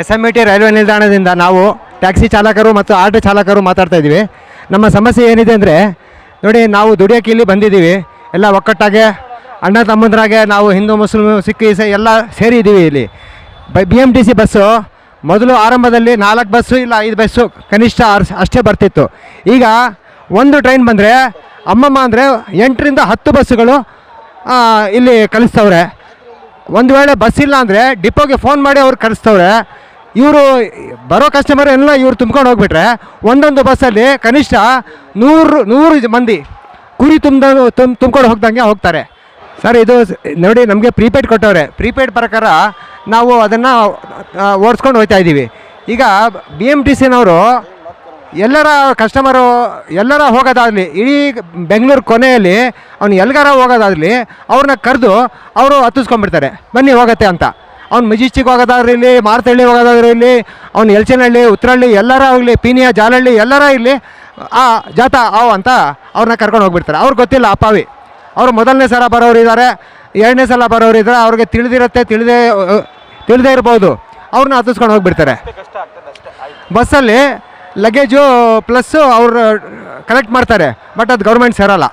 S M T railway ನಿಲ್ದಾಣದಿಂದ ನಾವು taxi ಚಾಲಕರು ಮತ್ತು ಆಟೋ ಚಾಲಕರು ಮಾತಾಡ್ತಾ ಇದ್ದೀವಿ. ನಮ್ಮ ಸಮಸ್ಯೆ ಏನಿದೆ ಅಂದರೆ, ನೋಡಿ ನಾವು ದುಡಿಯೋಕೆ ಇಲ್ಲಿ ಬಂದಿದ್ದೀವಿ. ಎಲ್ಲ ಒಕ್ಕಟ್ಟಾಗೆ, ಅಣ್ಣ ತಮ್ಮಂದ್ರಾಗೆ ನಾವು ಹಿಂದೂ, ಮುಸ್ಲಿಮ್, ಸಿಖ್ ಈಸ ಎಲ್ಲ ಸೇರಿದ್ದೀವಿ ಇಲ್ಲಿ. B M T C bus ಮೊದಲು ಆರಂಭದಲ್ಲಿ ನಾಲ್ಕು ಬಸ್ಸು ಇಲ್ಲ ಐದು ಬಸ್ಸು ಕನಿಷ್ಠ ಅಷ್ಟೇ ಬರ್ತಿತ್ತು. ಈಗ ಒಂದು ಟ್ರೈನ್ ಬಂದರೆ ಅಮ್ಮಮ್ಮ ಅಂದರೆ ಎಂಟರಿಂದ ಹತ್ತು ಬಸ್ಸುಗಳು ಇಲ್ಲಿ ಕಳಿಸ್ತವ್ರೆ. ಒಂದು ವೇಳೆ ಬಸ್ ಇಲ್ಲ ಅಂದರೆ ಡಿಪೋಗೆ ಫೋನ್ ಮಾಡಿ ಅವ್ರು ಕಳಿಸ್ತವ್ರೆ ಇವರು ಬರೋ ಕಸ್ಟಮರ್ ಎಲ್ಲ ಇವ್ರು ತುಂಬ್ಕೊಂಡು ಹೋಗ್ಬಿಟ್ರೆ ಒಂದೊಂದು ಬಸ್ಸಲ್ಲಿ ಕನಿಷ್ಠ ನೂರು ನೂರು ಮಂದಿ ಕುರಿ ತುಂಬ ತುಂಬ ತುಂಬ್ಕೊಂಡು ಹೋಗ್ದಂಗೆ ಹೋಗ್ತಾರೆ. ಸರ್, ಇದು ನೋಡಿ ನಮಗೆ ಪ್ರೀಪೇಯ್ಡ್ ಕೊಟ್ಟವ್ರೆ. ಪ್ರೀಪೇಯ್ಡ್ ಪ್ರಕಾರ ನಾವು ಅದನ್ನು ಓಡಿಸ್ಕೊಂಡು ಹೋಗ್ತಾ ಇದ್ದೀವಿ ಈಗ ಬಿ ಎಂ ಟಿ ಸಿನವರು ಎಲ್ಲರ ಕಸ್ಟಮರು ಎಲ್ಲರ ಹೋಗೋದಾಗಲಿ ಇಡೀ ಬೆಂಗಳೂರು ಕೊನೆಯಲ್ಲಿ ಅವ್ನು ಎಲ್ಗಾರ ಹೋಗೋದಾಗಲಿ ಅವ್ರನ್ನ ಕರೆದು ಅವರು ಹತ್ತಿಸ್ಕೊಂಡ್ಬಿಡ್ತಾರೆ. ಬನ್ನಿ ಹೋಗತ್ತೆ ಅಂತ. ಅವ್ನು ಮೆಜಿಸ್ಟಿಕ್ ಹೋಗೋದಾದ್ರೆ ಇಲ್ಲಿ ಮಾರ್ತಳ್ಳಿ ಹೋಗೋದಾದ್ರೂ ಇಲ್ಲಿ ಅವ್ನು ಎಲ್ಚನಹಳ್ಳಿ ಉತ್ತರಹಳ್ಳಿ ಎಲ್ಲರ ಆಗಲಿ ಪೀನಿಯ ಜಾಲಹಳ್ಳಿ ಎಲ್ಲರ ಇಲ್ಲಿ ಆ ಜಾತಾ ಅವು ಅಂತ ಅವ್ರನ್ನ ಕರ್ಕೊಂಡು ಹೋಗ್ಬಿಡ್ತಾರೆ. ಅವ್ರಿಗೆ ಗೊತ್ತಿಲ್ಲ ಅಪ್ಪಾವಿ ಅವರು ಮೊದಲನೇ ಸಲ ಬರೋರು ಇದ್ದಾರೆ ಎರಡನೇ ಸಲ ಬರೋರು ಇದ್ದಾರೆ ಅವ್ರಿಗೆ ತಿಳಿದಿರುತ್ತೆ ತಿಳಿದೇ ತಿಳಿದೇ ಇರ್ಬೋದು. ಅವ್ರನ್ನ ಹತ್ತಿಸ್ಕೊಂಡು ಹೋಗ್ಬಿಡ್ತಾರೆ. ಬಸ್ಸಲ್ಲಿ ಲಗೇಜು ಪ್ಲಸ್ಸು ಅವರು ಕಲೆಕ್ಟ್ ಮಾಡ್ತಾರೆ. ಬಟ್ ಅದು ಗೌರ್ಮೆಂಟ್ ಸೇರಲ್ಲ.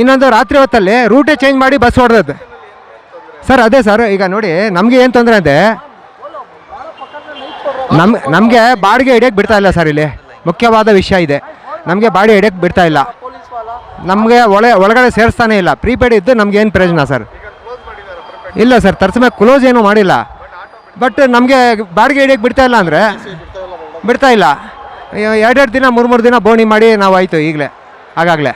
ಇನ್ನೊಂದು ರಾತ್ರಿ ಹೊತ್ತಲ್ಲಿ ರೂಟೇ ಚೇಂಜ್ ಮಾಡಿ ಬಸ್ ಹೊಡೆದದ್ದು. ಸರ್ ಅದೇ ಸರ್ ಈಗ ನೋಡಿ, ನಮಗೆ ಏನು ತೊಂದರೆ ಅಂದರೆ ನಮ್, ನಮಗೆ ಬಾಡಿಗೆ ಹಿಡಿಯೋಕ್ಕೆ ಬಿಡ್ತಾ ಇಲ್ಲ ಸರ್ ಇಲ್ಲಿ. ಮುಖ್ಯವಾದ ವಿಷಯ ಇದೆ. ನಮಗೆ ಬಾಡಿ ಹಿಡಿಯೋಕ್ಕೆ ಬಿಡ್ತಾ ಇಲ್ಲ. ನಮಗೆ ಒಳ, ಒಳಗಡೆ ಸೇರಿಸ್ತಾನೆ ಇಲ್ಲ. ಪ್ರೀಪೇಡ್ ಇದ್ದು ನಮ್ಗೆ ಏನು ಪ್ರಯೋಜನ ಸರ್ ಇಲ್ಲ ಸರ್ ತರ್ಸ್ಮೇಲೆ ಕ್ಲೋಸ್ ಏನೂ ಮಾಡಿಲ್ಲ. ಬಟ್ ನಮಗೆ ಬಾಡಿಗೆ ಹಿಡಿಯೋಕ್ಕೆ ಬಿಡ್ತಾ ಇಲ್ಲ ಅಂದರೆ, ಬಿಡ್ತಾ ಇಲ್ಲ. ಎರಡೆರಡು ದಿನ ಮೂರು ಮೂರು ದಿನ ಬೋಣಿ ಮಾಡಿ ನಾವು ಆಯಿತು ಈಗಲೇ ಆಗಾಗಲೇ